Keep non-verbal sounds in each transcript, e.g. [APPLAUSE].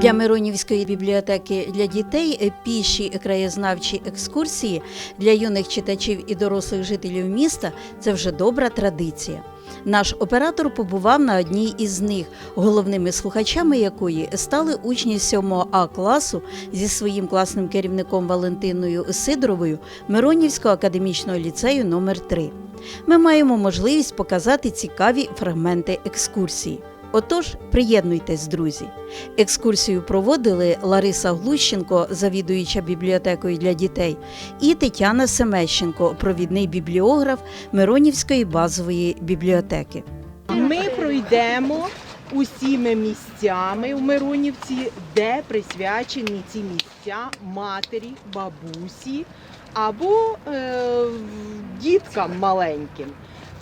Для Миронівської бібліотеки для дітей е, піші краєзнавчі екскурсії для юних читачів і дорослих жителів міста це вже добра традиція. Наш оператор побував на одній із них, головними слухачами якої стали учні 7 А класу зі своїм класним керівником Валентиною Сидоровою Миронівського академічного ліцею номер 3 Ми маємо можливість показати цікаві фрагменти екскурсії. Отож, приєднуйтесь, друзі. Екскурсію проводили Лариса Глущенко, завідуюча бібліотекою для дітей, і Тетяна Семещенко, провідний бібліограф Миронівської базової бібліотеки. Ми пройдемо усіми місцями у Миронівці, де присвячені ці місця матері, бабусі або е, діткам маленьким.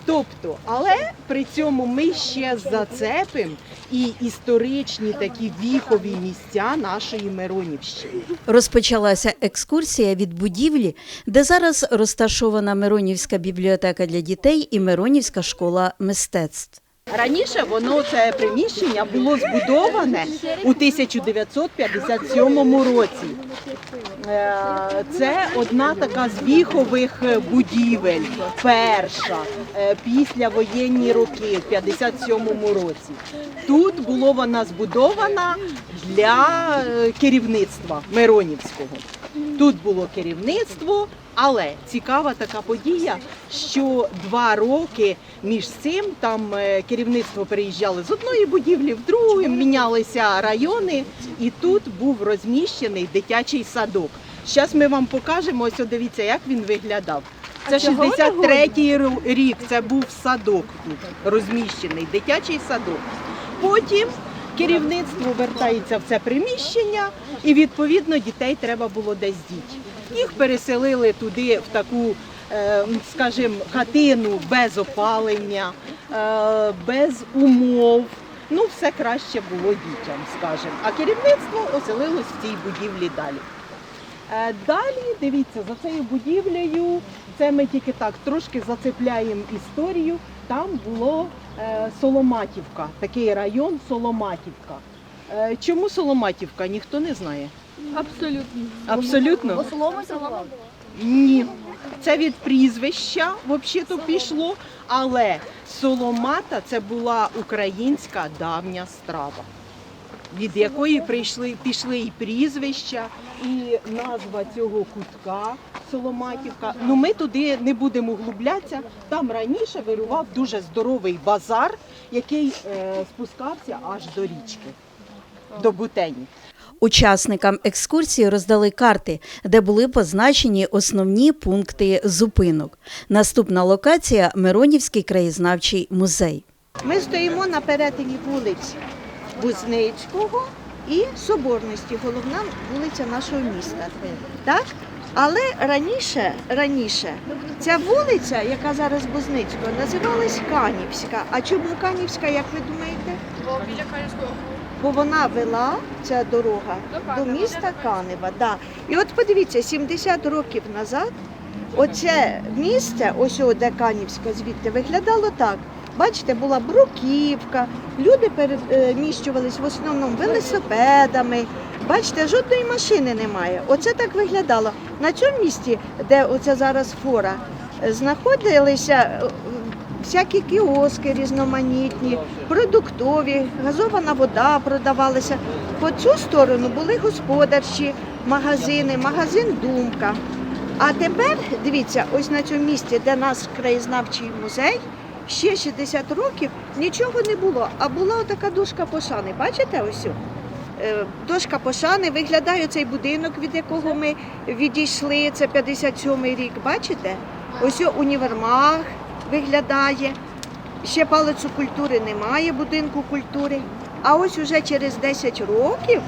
Тобто, але при цьому ми ще зацепимо і історичні такі віхові місця нашої Миронівщини. Розпочалася екскурсія від будівлі, де зараз розташована Миронівська бібліотека для дітей і Миронівська школа мистецтв. Раніше воно це приміщення було збудоване у 1957 році. Е, Це одна така з віхових будівель, перша е, після воєнні роки, в 57-му році. Тут було вона збудована для е, керівництва Миронівського. Тут було керівництво, але цікава така подія, що два роки між цим там е, керівництво переїжджало з одної будівлі в другу, мінялися райони, і тут був розміщений дитячий садок. Зараз ми вам покажемо. Ось дивіться, як він виглядав. Це 63-й ру- рік. Це був садок тут розміщений, дитячий садок. Потім керівництво вертається в це приміщення, і відповідно дітей треба було десь діти. Їх переселили туди в таку, е, скажімо, хатину без опалення, е, без умов. Ну, все краще було дітям, скажімо. А керівництво оселилось в цій будівлі далі. Е, Далі дивіться за цією будівлею. Це ми тільки так трошки зацепляємо історію. Там було Соломатівка, такий район Соломатівка. Е, Чому Соломатівка? Ніхто не знає. Абсолютно. Абсолютно ні. Це від прізвища взагалі-то пішло, але Соломата це була українська давня страва, від якої прийшли, пішли і прізвища, і назва цього кутка Соломатівка. Ну ми туди не будемо углублятися. Там раніше вирував дуже здоровий базар, який е, спускався аж до річки, до Бутені. Учасникам екскурсії роздали карти, де були позначені основні пункти зупинок. Наступна локація Миронівський краєзнавчий музей. Ми стоїмо на перетині вулиць Бузницького і Соборності, головна вулиця нашого міста. Так? Але раніше, раніше ця вулиця, яка зараз Бузницького, називалась Канівська. А чому Канівська, як ви думаєте? Бо біля Канівського. Бо вона вела ця дорога До до міста Канева. Да. І от подивіться, 70 років назад оце місце, ось де Канівська звідти, виглядало так. Бачите, була бруківка, люди переміщувались в основному велосипедами. Бачите, жодної машини немає. Оце так виглядало. На цьому місці, де оце зараз фора, е, знаходилися е, всякі кіоски різноманітні, продуктові, газована вода продавалася. По цю сторону були господарчі магазини, магазин Думка. А тепер дивіться, ось на цьому місці, де наш краєзнавчий музей, ще 60 років нічого не було. А була така дошка пошани. Бачите ось? Е, Дошка пошани виглядає цей будинок, від якого ми відійшли. Це 57-й рік. Бачите? Ось універмаг виглядає. Ще палацу культури немає, будинку культури. А ось уже через 10 років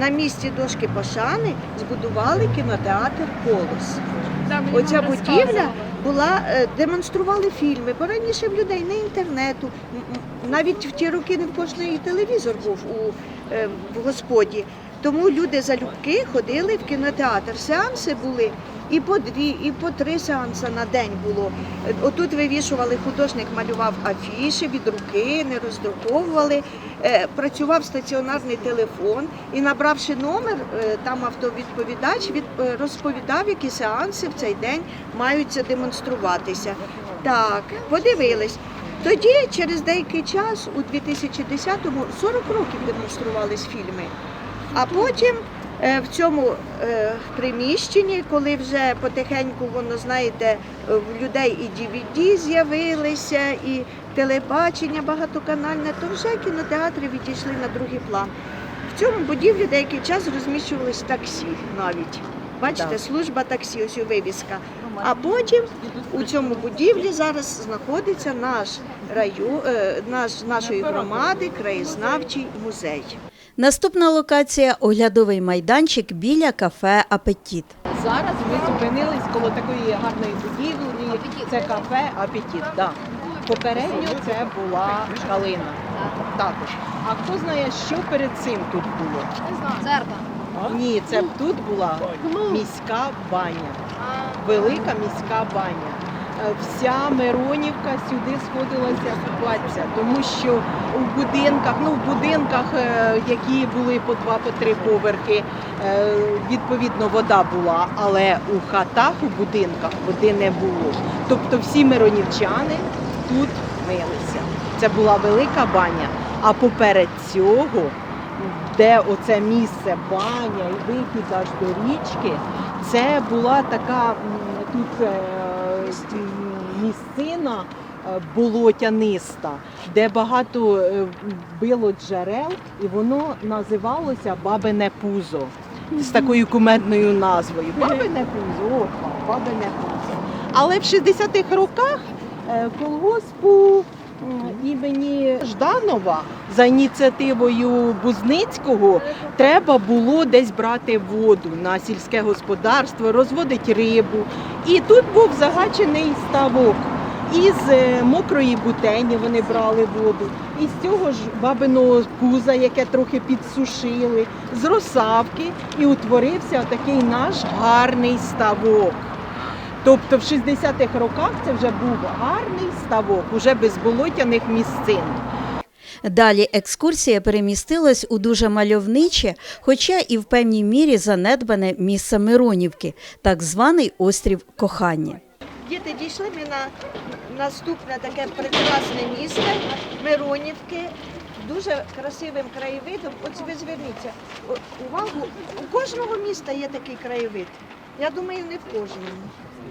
на місці дошки пошани збудували кінотеатр Колос. Да, Оця будівля була, е, демонстрували фільми, бо раніше в людей не інтернету. Навіть в ті роки не в кожної телевізор був у в господі. Тому люди залюбки ходили в кінотеатр. Сеанси були І по дві, і по три сеанси на день було. Е, Отут вивішували, художник малював афіші від руки, не роздруковували. Е, Працював стаціонарний телефон і, набравши номер, е, там автовідповідач від, е, розповідав, які сеанси в цей день мають демонструватися. Так, подивились. Тоді, через деякий час, у 2010-му, 40 років демонструвались фільми. А потім е, в цьому е, приміщенні, коли вже потихеньку воно, знаєте, е, в людей і DVD з'явилися, і телебачення багатоканальне, то вже кінотеатри відійшли на другий план. В цьому будівлі деякий час розміщувались таксі навіть. Бачите, Так. служба таксі, ось у вивіска. А потім у цьому будівлі зараз знаходиться наш раю, е, наш, нашої громади краєзнавчий музей. Наступна локація оглядовий майданчик біля кафе Апетіт. Зараз ми зупинились коло такої гарної будівлі. Це кафе Апетіт. Да. Попередньо це була калина. Також. А хто знає, що перед цим тут було? Зерна. Ні, це тут була міська баня. Велика міська баня. Е, Вся Миронівка сюди сходилася купатися, тому що у будинках, ну в будинках, е, які були по два, по три поверхи, е, відповідно вода була, але у хатах, у будинках води не було. Тобто всі миронівчани тут милися. Це була велика баня. А поперед цього, де оце місце баня і вихід аж до річки, це була така тут е, місцина е, болотяниста, де багато е, било джерел, і воно називалося Бабине Пузо з такою кумедною назвою. Бабине Пузо, о, Бабине Пузо. Але в 60-х роках колгоспу імені Жданова за ініціативою Бузницького треба було десь брати воду на сільське господарство, розводити рибу. І тут був загачений ставок. Із е, мокрої бутені вони брали воду, із цього ж бабиного пуза, яке трохи підсушили, з росавки, і утворився такий наш гарний ставок. Тобто в 60-х роках це вже був гарний ставок, уже без болотяних місцин. Далі екскурсія перемістилась у дуже мальовниче, хоча і в певній мірі занедбане місце Миронівки, так званий острів кохання. Діти дійшли ми на наступне таке прекрасне місце Миронівки. Дуже красивим краєвидом. От ви зверніться увагу, у кожного міста є такий краєвид. Я думаю, не в кожному.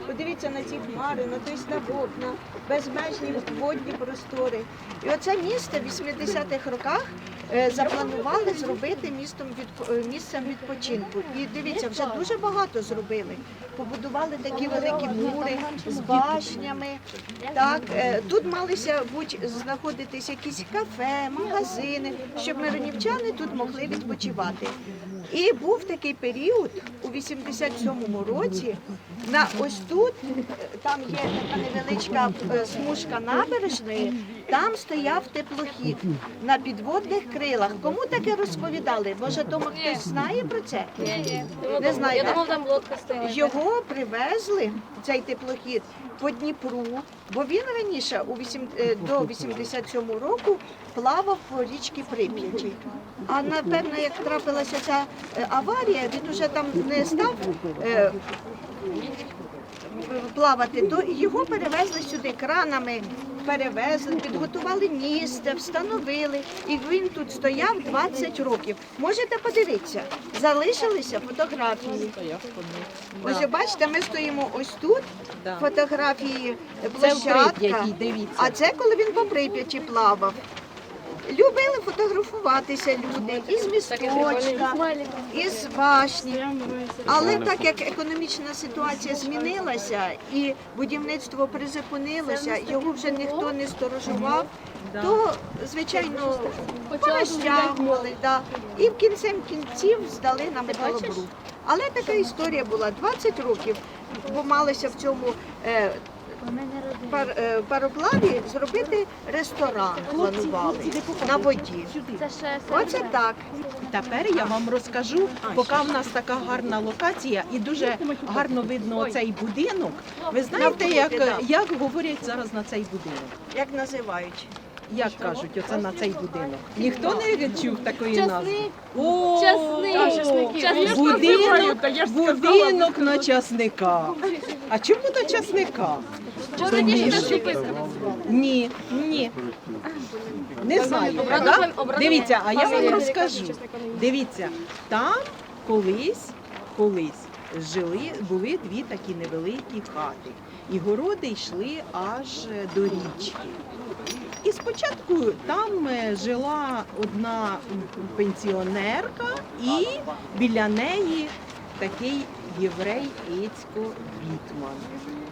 Подивіться на ці хмари, на той ставок, на безмежні водні простори. І оце місце в 80-х роках е, запланували зробити містом від, е, місцем відпочинку. І дивіться, вже дуже багато зробили. Побудували такі великі мури з башнями. Так, е, тут малися будь знаходитись якісь кафе, магазини, щоб миронівчани тут могли відпочивати. І був такий період у 87-му році. На ось тут е, там є така невеличка е, смужка набережної. Там стояв теплохід на підводних крилах. Кому таке розповідали? Може, дома хтось знає про це? Не знаю. Я думав, там лодка стоїть. Його привезли, цей теплохід, по Дніпру, бо він раніше у вісім- е, до 87 року плавав по річці Прип'яті. А напевно, як трапилася ця аварія, він уже там не став плавати, то його перевезли сюди кранами, перевезли, підготували місце, встановили. І він тут стояв 20 років. Можете подивитися, залишилися фотографії. Ось бачите, ми стоїмо ось тут, фотографії площадка. А це коли він по Прип'яті плавав. Любили фотографуватися люди із місточка, із башні. Але так як економічна ситуація змінилася і будівництво призупинилося, його вже ніхто не сторожував, то звичайно порозтягували, да. і в кінцем кінців здали на металобрух. Але така історія була 20 років, бо малися в цьому. Пар, е, пароплаві зробити ресторан. Планували на воді. Це ще Оце так. Тепер я вам розкажу, поки в нас така гарна локація і дуже гарно видно цей будинок. Ви знаєте, як, як говорять зараз на цей будинок? Як називають? Як кажуть, оце на цей будинок? Ніхто не чув такої назви? Часник. О, Часник. Часник. Будинок, будинок на часника. А чому на часника? Ні, ні. Не знаю. Да? Дивіться, а я вам розкажу. Дивіться, там колись, колись жили, були дві такі невеликі хати. І городи йшли аж до річки. І спочатку там е, жила одна пенсіонерка, і біля неї такий єврей Іцько Вітман,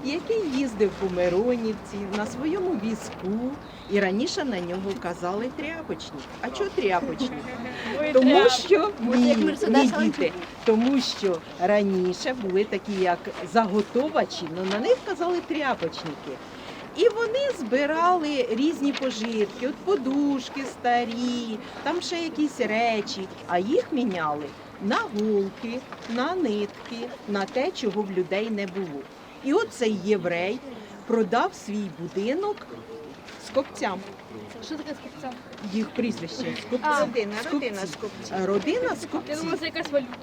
який їздив по Миронівці на своєму візку, і раніше на нього казали тряпочник. А чого тряпочник? Тому що ні, ні, діти, тому що раніше були такі як заготовачі, але на них казали тряпочники. І вони збирали різні пожитки, от подушки старі, там ще якісь речі, а їх міняли на голки, на нитки, на те, чого в людей не було. І оцей єврей продав свій будинок скопцям. Що таке скупця? Їх прізвище скопці. Родина, родина скопців. Родина Я скопців. думала, це якась валюта.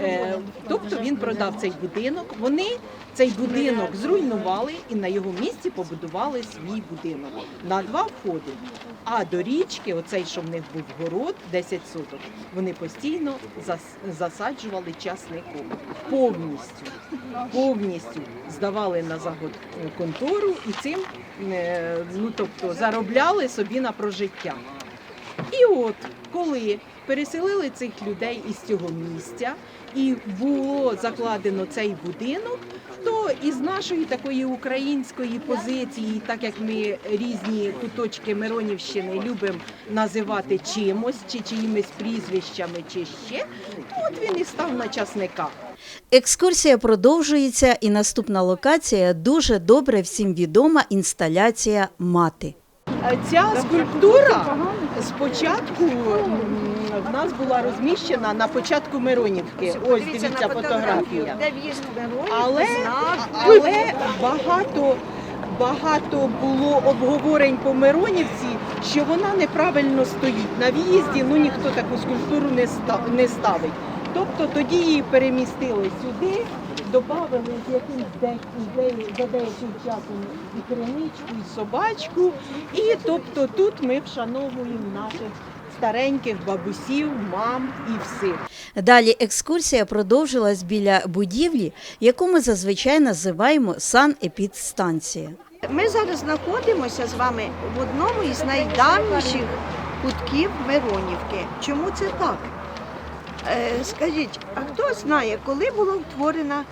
Е, Тобто він продав цей будинок. Вони цей будинок зруйнували і на його місці побудували свій будинок на два входи. А до річки, оцей, що в них був город, 10 соток, вони постійно зас- засаджували часником. Повністю, повністю здавали на загод контору і цим е, ну, тобто, заробляли собі на прожиття. І от коли переселили цих людей із цього місця, і було закладено цей будинок, то із нашої такої української позиції, так як ми різні куточки Миронівщини любимо називати чимось, чи чиїмись прізвищами, чи ще, то от він і став на часника. Екскурсія продовжується, і наступна локація дуже добре всім відома інсталяція мати. Ця скульптура спочатку в нас була розміщена на початку Миронівки. Ось дивіться фотографія. де в'їзд Але, але багато, багато було обговорень по Миронівці, що вона неправильно стоїть. На в'їзді ну, ніхто таку скульптуру не ставить. Тобто тоді її перемістили сюди, додали з якимсь за деяким часом і криничку, і собачку. І тобто тут ми вшановуємо наших стареньких бабусів, мам і всіх. Далі екскурсія продовжилась біля будівлі, яку ми зазвичай називаємо санепідстанція. Ми зараз знаходимося з вами в одному із найдавніших кутків Миронівки. Чому це так? Е, скажіть, а хто знає, коли була утворена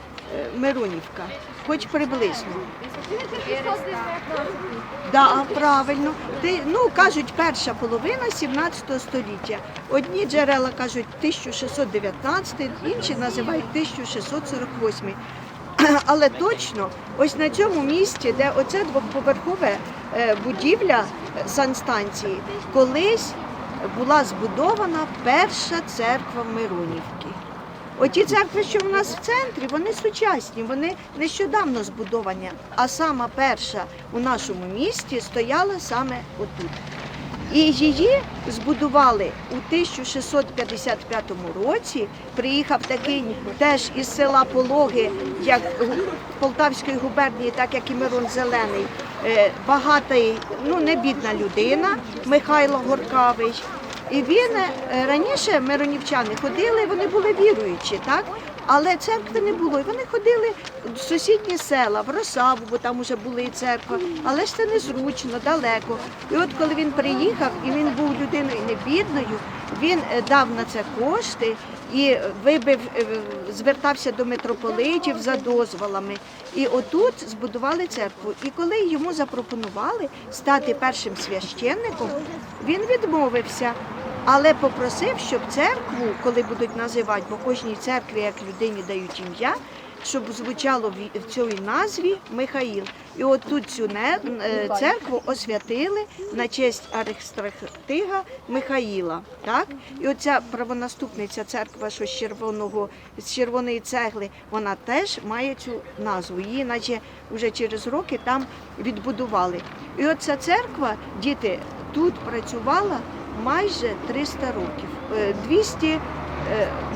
Миронівка? Хоч приблизно. Да, правильно. Ну, кажуть, перша половина 17 століття. Одні джерела кажуть 1619, інші називають 1648. [CLEARS THROAT] Але точно, ось на цьому місці, де оце двоповерхове е, будівля е, санстанції, колись була збудована перша церква Миронівки. Оті церкви, що в нас в центрі, вони сучасні, вони нещодавно збудовані. А сама перша у нашому місті стояла саме отут. І її збудували у 1655 році. Приїхав такий теж із села Пологи, як Полтавської губернії, так як і Мирон Зелений, е, багатий, ну не бідна людина Михайло Горкавий. І він е, раніше миронівчани ходили, вони були віруючі, так? Але церкви не було. І вони ходили в сусідні села, в Росаву, бо там вже були і церква. Але ж це незручно, далеко. І от коли він приїхав, і він був людиною не бідною, він е, дав на це кошти і вибив, е, звертався до митрополитів за дозволами. І отут збудували церкву. І коли йому запропонували стати першим священником, він відмовився. Але попросив, щоб церкву, коли будуть називати, бо кожній церкві як людині дають ім'я, щоб звучало в- цій назві Михаїл. І от тут цю е, церкву освятили на честь аристратига Михаїла. Так? І оця правонаступниця церква, що з червоного з червоної цегли, вона теж має цю назву. Її, наче вже через роки там відбудували. І оця церква, діти, тут працювала майже 300 років. Е, 200, е,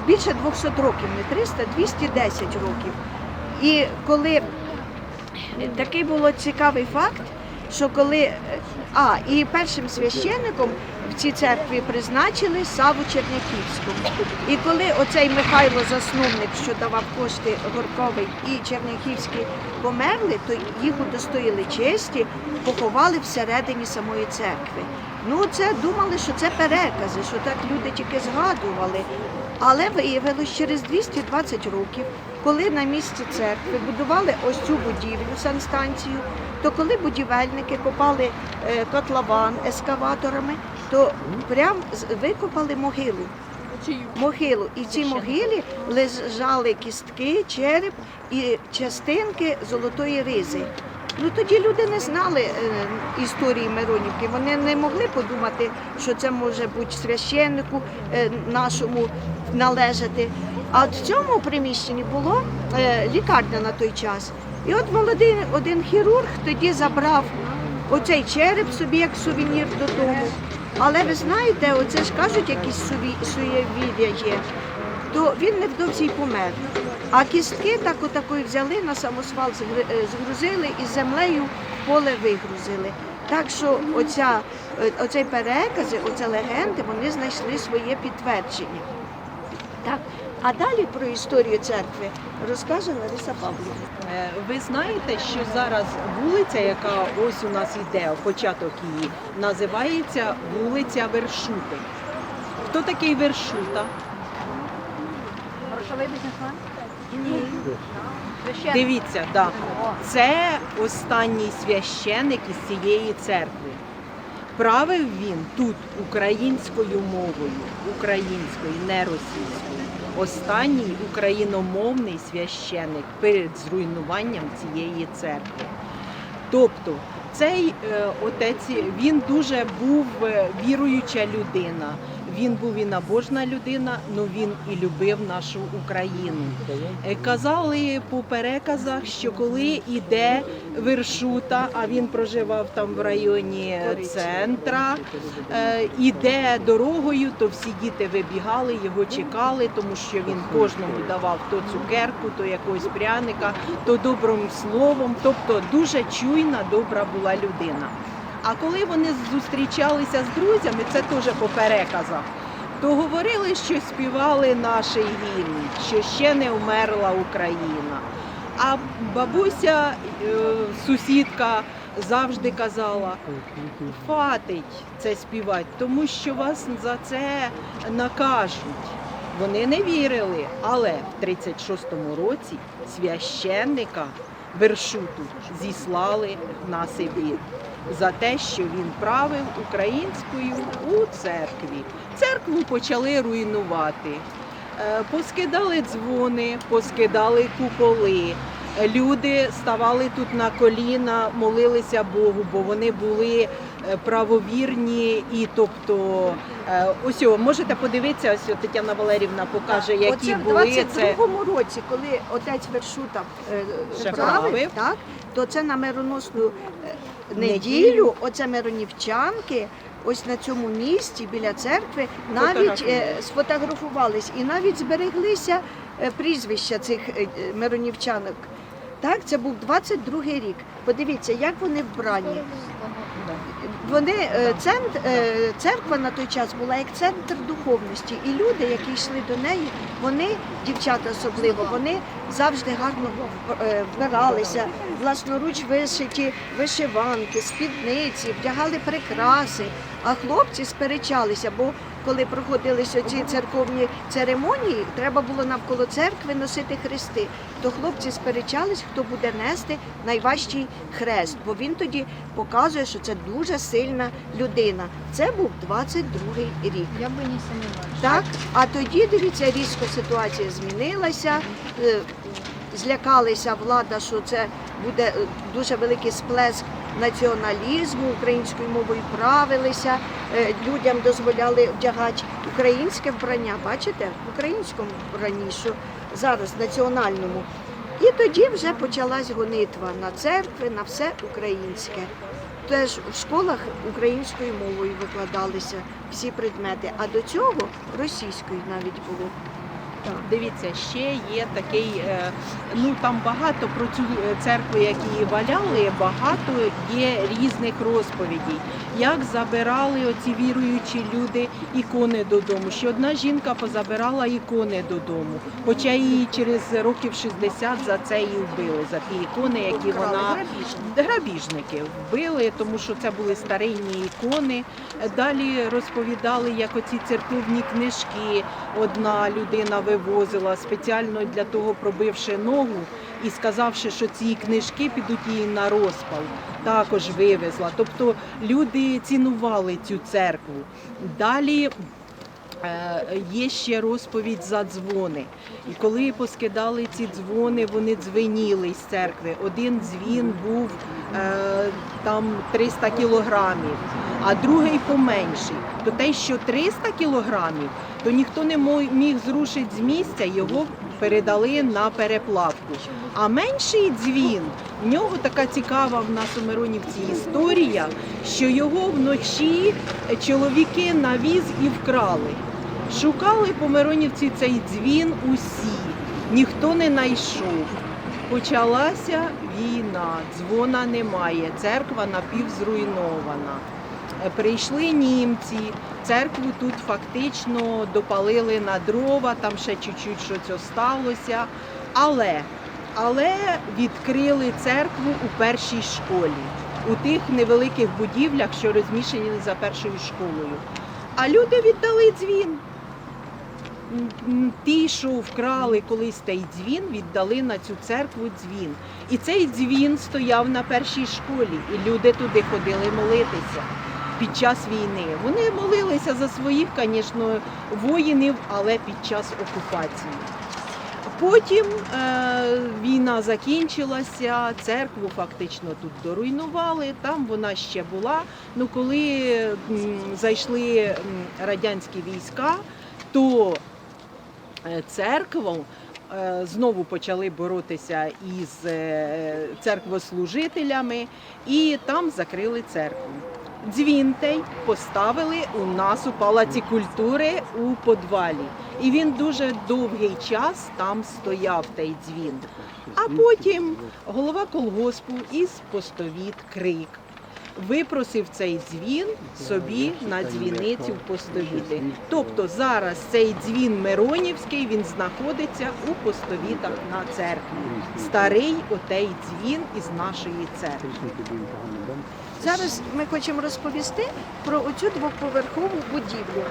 більше 200 років, не 300, 210 років. І коли такий було цікавий факт, що коли е, а, і першим священником в цій церкві призначили Саву Черняхівську. І коли оцей Михайло засновник, що давав кошти Горковий і Черняхівський померли, то їх удостоїли честі, поховали всередині самої церкви. Ну, це думали, що це перекази, що так люди тільки згадували. Але виявилось через 220 років, коли на місці церкви будували ось цю будівлю, санстанцію, то коли будівельники копали е, котлован ескаваторами, то прям викопали могилу. Могилу. І в цій могилі лежали кістки, череп і частинки золотої ризи. Ну тоді люди не знали е, історії Миронівки. Вони не могли подумати, що це може бути священнику е, нашому належати. А в цьому приміщенні було е, лікарня на той час. І от молодий один хірург тоді забрав оцей череп собі як сувенір додому. Але ви знаєте, оце ж кажуть, якісь суєвір'я є то він невдовзі й помер. А кістки так отакої взяли на самосвал, е, згрузили і землею поле вигрузили. Так що оця, е, оцей перекази, оця легенди, вони знайшли своє підтвердження. Так, а далі про історію церкви розкаже Лариса Павлівна. Е, Ви знаєте, що зараз вулиця, яка ось у нас йде, початок її, називається вулиця Вершути. Хто такий Вершута? Грошовий бізнесмен? Дивіться, да. це останній священик із цієї церкви. Правив він тут українською мовою, українською, не російською. Останній україномовний священик перед зруйнуванням цієї церкви. Тобто цей е, отець він дуже був е, віруюча людина. Він був і набожна людина, але він і любив нашу Україну. Е, Казали по переказах, що коли йде вершута, а він проживав там в районі центра, е, іде дорогою, то всі діти вибігали, його чекали, тому що він кожному давав то цукерку, то якогось пряника, то добрим словом. Тобто дуже чуйна, добра була людина. А коли вони зустрічалися з друзями, це теж по переказах, то говорили, що співали наш гімн, що ще не вмерла Україна. А бабуся, е, сусідка, завжди казала, хватить це співати, тому що вас за це накажуть. Вони не вірили, але в 36-му році священника Вершуту зіслали на Сибір за те, що він правив українською у церкві. Церкву почали руйнувати. Е, Поскидали дзвони, поскидали куполи. Люди ставали тут на коліна, молилися Богу, бо вони були е, правовірні і тобто е, ось можете подивитися, ось Тетяна Валерівна покаже, які Оце були це. 22-му році, коли отець Вершута правив, так, то це на мироносну Неділю. оце миронівчанки, ось на цьому місці біля церкви навіть е, сфотографувались і навіть збереглися е, прізвища цих е, миронівчанок. Так, це був 22-й рік. Подивіться, як вони вбрані. Вони е, центр, е, церква на той час була як центр духовності, і люди, які йшли до неї, вони, дівчата особливо, вони завжди гарно е, вбиралися, власноруч вишиті вишиванки, спідниці, вдягали прикраси. А хлопці сперечалися, бо коли проходилися ці церковні церемонії, треба було навколо церкви носити хрести. То хлопці сперечались, хто буде нести найважчий хрест, бо він тоді показує, що це дуже сильна людина. Це був 22-й рік. Я би не сумніваюся. Так, а тоді дивіться, різко ситуація змінилася. е, злякалися влада, що це буде е, дуже великий сплеск націоналізму, українською мовою правилися, е, людям дозволяли вдягати українське вбрання. Бачите, в українському вбранні, що зараз національному. І тоді вже почалась гонитва на церкви, на все українське. Теж в школах українською мовою викладалися всі предмети, а до цього російською навіть було. Дивіться, ще є такий, е, ну там багато про цю е, церкву, як її валяли, багато є різних розповідей, як забирали оці віруючі люди ікони додому. Що одна жінка позабирала ікони додому, хоча її через років 60 за це і вбили, за ті ікони, які вона грабіжники. вбили, тому що це були старинні ікони. Далі розповідали, як оці церковні книжки одна людина вивозила спеціально для того, пробивши ногу і сказавши, що ці книжки підуть їй на розпал. Також вивезла. Тобто люди цінували цю церкву. Далі Е, Є ще розповідь за дзвони. І коли поскидали ці дзвони, вони дзвеніли з церкви. Один дзвін був е, там 300 кілограмів, а другий поменший. То те, що 300 кілограмів, то ніхто не міг зрушити з місця, його передали на переплавку. А менший дзвін, в нього така цікава в нас у Миронівці історія, що його вночі чоловіки на віз і вкрали. Шукали по Миронівці цей дзвін усі, ніхто не знайшов. Почалася війна, дзвона немає, церква напівзруйнована. Прийшли німці, церкву тут фактично допалили на дрова, там ще чуть-чуть щось сталося. Але, але відкрили церкву у першій школі, у тих невеликих будівлях, що розміщені за першою школою. А люди віддали дзвін. Ті, що вкрали колись цей дзвін, віддали на цю церкву дзвін. І цей дзвін стояв на першій школі, і люди туди ходили молитися під час війни. Вони молилися за своїх, звісно, воїнів, але під час окупації. Потім е, війна закінчилася, церкву фактично тут доруйнували, там вона ще була. Ну коли зайшли радянські війська, то е, церкву е, знову почали боротися із е, церквослужителями і там закрили церкву. Дзвінтей поставили у нас у палаці культури у подвалі. І він дуже довгий час там стояв той дзвін. А потім голова колгоспу із постовіт крик випросив цей дзвін собі на дзвіницю в постовіти. Тобто зараз цей дзвін Миронівський він знаходиться у постовітах на церкві. Старий отей дзвін із нашої церкви. Зараз ми хочемо розповісти про оцю двоповерхову будівлю.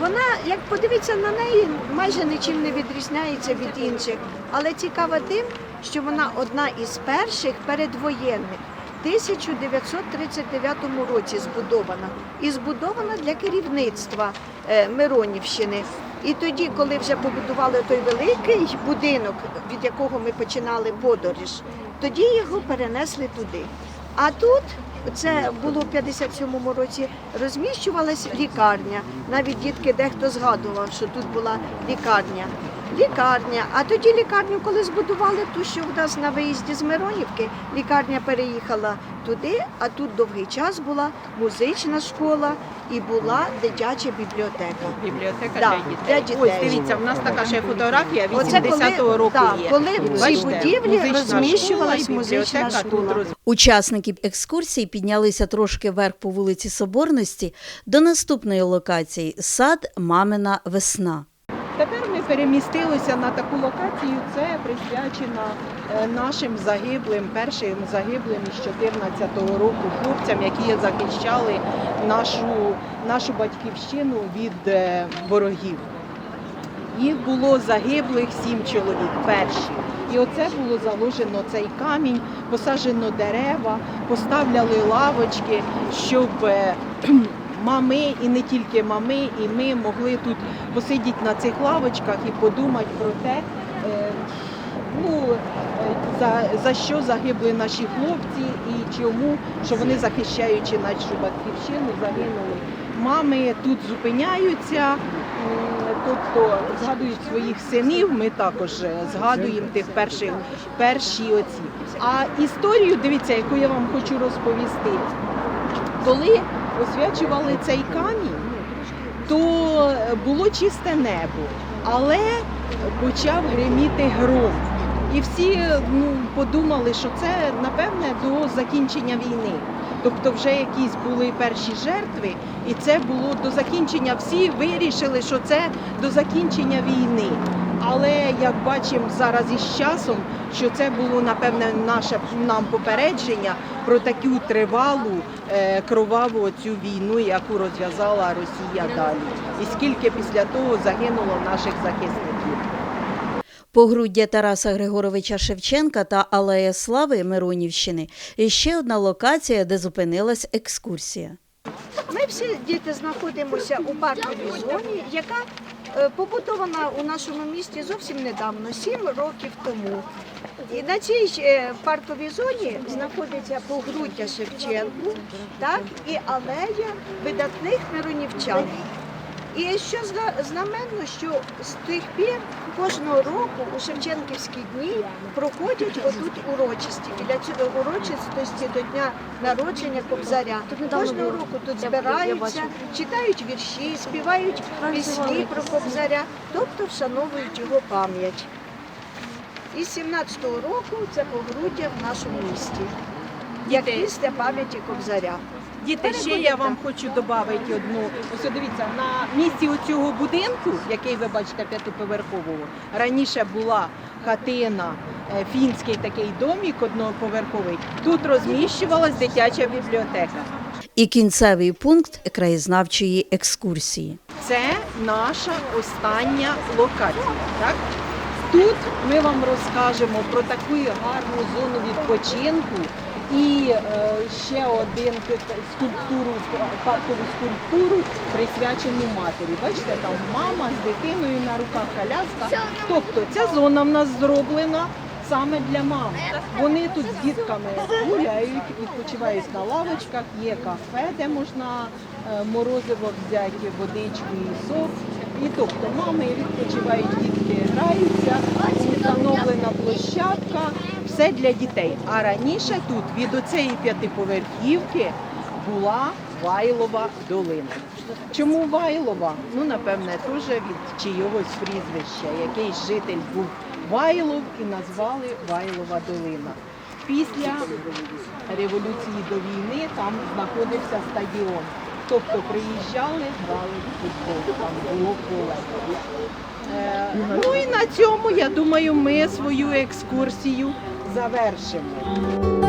Вона, як подивитися на неї, майже нічим не відрізняється від інших, але цікава тим, що вона одна із перших передвоєнних. 1939 році збудована і збудована для керівництва е, Миронівщини. І тоді, коли вже побудували той великий будинок, від якого ми починали подорож, тоді його перенесли туди. А тут це було в 57-му році, розміщувалась лікарня. Навіть дітки дехто згадував, що тут була лікарня. Лікарня. А тоді лікарню, коли збудували, ту, що в нас на виїзді з Миронівки, лікарня переїхала туди, а тут довгий час була музична школа і була дитяча бібліотека. Бібліотека Да, для дітей. для дітей. Ось дивіться, в нас така ще фотографія Оце 80-го року да, є. коли в цій будівлі розміщувалась музична школа. Учасники екскурсії піднялися трошки вверх по вулиці Соборності до наступної локації сад Мамина весна. Перемістилися на таку локацію. Це присвячено е, нашим загиблим, першим загиблим із 14-го року хлопцям, які захищали нашу, нашу батьківщину від е, ворогів. Їх було загиблих сім чоловік перші. І оце було заложено цей камінь, посаджено дерева, поставляли лавочки, щоб е, мами і не тільки мами, і ми могли тут посидіти на цих лавочках і подумати про те, е, ну, за, за що загибли наші хлопці і чому, що вони захищаючи нашу батьківщину, загинули. Мами тут зупиняються, тобто згадують своїх синів. Ми також е, згадуємо тих перших перші оці. А історію, дивіться, яку я вам хочу розповісти. Коли освячували цей камінь, то було чисте небо, але почав гриміти гром. І всі ну, подумали, що це напевне до закінчення війни. Тобто вже якісь були перші жертви, і це було до закінчення. Всі вирішили, що це до закінчення війни. Але як бачимо зараз із часом, що це було напевне наше нам попередження про таку тривалу е, кроваву цю війну, яку розв'язала Росія далі. І скільки після того загинуло наших захисників. Погруддя Тараса Григоровича Шевченка та Алея Слави Миронівщини і ще одна локація, де зупинилась екскурсія. Ми всі діти знаходимося у парковій зоні, яка побудована у нашому місті зовсім недавно, сім років тому. І на цій е, парковій зоні знаходиться погруддя Шевченку, так і алея видатних миронівчан. І що знаменно, що з тих пір кожного року у Шевченківські дні проходять отут урочисті. Біля цього урочистості до дня народження Кобзаря. Кожного року тут збираються, читають вірші, співають пісні про Кобзаря, тобто вшановують його пам'ять. І 17-го року це погруддя в нашому місті. Як місце пам'яті Кобзаря. Діти, ще я вам хочу додати одну. Ось дивіться, на місці оцього будинку, який ви бачите п'ятиповерхового, раніше була хатина, е, фінський такий домик одноповерховий. Тут розміщувалась дитяча бібліотека. І кінцевий пункт краєзнавчої екскурсії. Це наша остання локація. Так? Тут ми вам розкажемо про таку гарну зону відпочинку і е, ще один скульптуру, паркову скульптуру, присвячену матері. Бачите, там мама з дитиною на руках коляска. Тобто ця зона в нас зроблена саме для мам. Вони тут з дітками гуляють, відпочивають на лавочках, є кафе, де можна е, морозиво взяти, водичку і сок. І тобто мами відпочивають, дітки граються, встановлена площадка, все для дітей. А раніше тут від оцеї п'ятиповерхівки була Вайлова долина. Чому Вайлова? Ну, напевне, теж від чийогось прізвища. Якийсь житель був Вайлов і назвали Вайлова долина. Після революції до війни там знаходився стадіон. Тобто приїжджали, грали в футбол, там було поле. Е, ну і на цьому, я думаю, ми свою екскурсію завершимо.